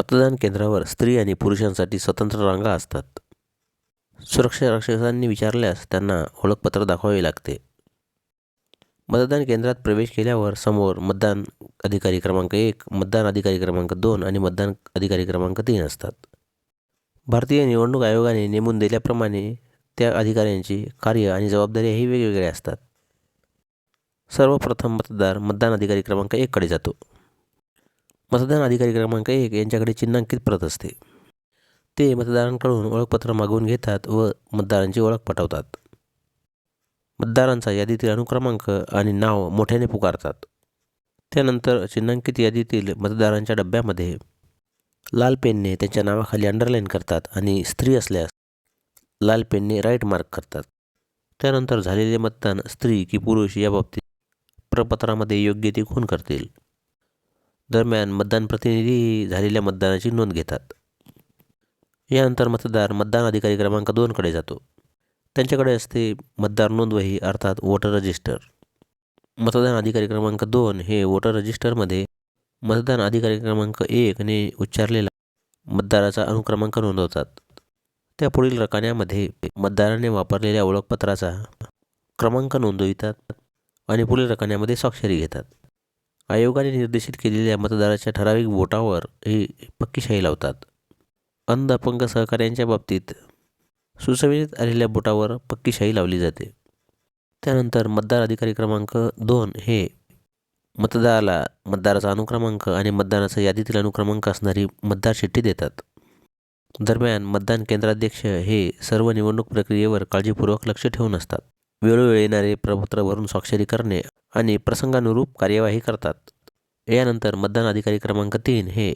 मतदान केंद्रावर स्त्री आणि पुरुषांसाठी स्वतंत्र रांगा असतात. सुरक्षा रक्षकांनी विचारल्यास त्यांना ओळखपत्र दाखवावे लागते. मतदान केंद्रात प्रवेश केल्यावर समोर मतदान अधिकारी क्रमांक एक मतदान अधिकारी क्रमांक दोन आणि मतदान अधिकारी क्रमांक तीन असतात. भारतीय निवडणूक आयोगाने नेमून दिल्याप्रमाणे त्या अधिकाऱ्यांची कार्य आणि जबाबदारीही वेगवेगळ्या असतात. सर्वप्रथम मतदार मतदान अधिकारी क्रमांक एककडे जातो. मतदान अधिकारी क्रमांक एक यांच्याकडे चिन्हांकित प्रत असते. ते मतदारांकडून ओळखपत्र मागवून घेतात व मतदारांची ओळख पटवतात. मतदारांचा यादीतील अनुक्रमांक आणि नाव मोठ्याने पुकारतात. त्यानंतर चिन्हांकित यादीतील मतदारांच्या डब्यामध्ये लाल पेनने त्यांच्या नावाखाली अंडरलाईन करतात आणि स्त्री असल्यास लाल पेनने राईट मार्क करतात. त्यानंतर झालेले मतदान स्त्री की पुरुष याबाबतीत प्रपत्रामध्ये योग्य ती खून करतील. दरम्यान मतदान प्रतिनिधी झालेल्या मतदानाची नोंद घेतात. यानंतर मतदार मतदान अधिकारी क्रमांक दोनकडे जातो. त्यांच्याकडे असते मतदार नोंदवही अर्थात वोटर रजिस्टर. मतदान अधिकारी क्रमांक दोन हे वोटर रजिस्टरमध्ये मतदान अधिकारी क्रमांक एकने उच्चारलेला मतदाराचा अनुक्रमांक नोंदवतात. त्या पुढील रकान्यामध्ये मतदाराने वापरलेल्या ओळखपत्राचा क्रमांक नोंदवितात आणि पुढील रकान्यामध्ये स्वाक्षरी घेतात. आयोगाने निर्देशित केलेल्या मतदाराच्या ठराविक बोटावर ही पक्की शाही लावतात. अंध अपंग सहकार्यांच्या बाबतीत सुचविण्यात आलेल्या बोटावर पक्की शाही लावली जाते. त्यानंतर मतदार अधिकारी क्रमांक दोन हे मतदाराला मतदाराचा अनुक्रमांक आणि मतदानाचा यादीतील अनुक्रमांक असणारी मतदार चिठ्ठी देतात. दरम्यान मतदान केंद्राध्यक्ष हे सर्व निवडणूक प्रक्रियेवर काळजीपूर्वक लक्ष ठेवून असतात. वेळोवेळी येणारे प्रपत्र भरून स्वाक्षरी करणे आणि प्रसंगानुरूप कार्यवाही करतात. यानंतर मतदान अधिकारी क्रमांक तीन हे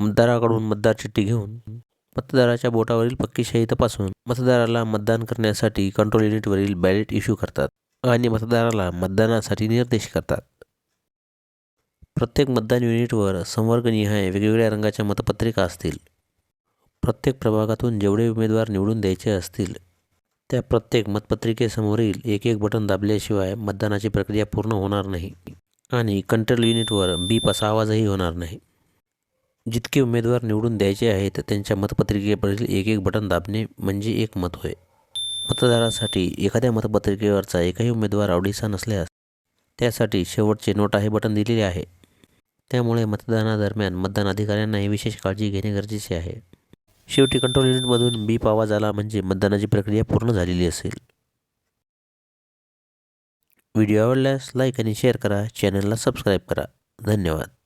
मतदाराकडून मतदार चिठ्ठी घेऊन मतदाराच्या बोटावरील पक्की शाही तपासून मतदाराला मतदान करण्यासाठी कंट्रोल युनिटवरील बॅलेट इश्यू करतात आणि मतदाराला मतदानासाठी निर्देश करतात. प्रत्येक मतदान युनिटवर संवर्गनिहाय वेगवेगळ्या रंगाच्या मतपत्रिका असतील. प्रत्येक प्रभागातून जेवढे उमेदवार निवडून द्यायचे असतील त्या प्रत्येक मतपत्रिकेसमोरील एक एक बटन दाबल्याशिवाय मतदानाची प्रक्रिया पूर्ण होणार नाही आणि कंट्रोल युनिटवर बीप असा आवाजही होणार नाही. जितके उमेदवार निवडून द्यायचे आहेत त्यांच्या मतपत्रिकेवरील एक एक बटन दाबणे म्हणजे एक मत होय. मतदारासाठी एखाद्या मतपत्रिकेवरचा एकही उमेदवार आवडीचा नसल्यास त्यासाठी शेवटचे नोटा हे बटन दिलेले आहे. त्यामुळे मतदानादरम्यान मतदान अधिकाऱ्यांनाही विशेष काळजी घेणे गरजेचे आहे. शेवटी कंट्रोल युनिटमधून बीप आवाज आला म्हणजे मतदानाची प्रक्रिया पूर्ण झालेली असेल. व्हिडिओ आवडल्यास लाईक आणि शेअर करा. चॅनलला सबस्क्राईब करा. धन्यवाद.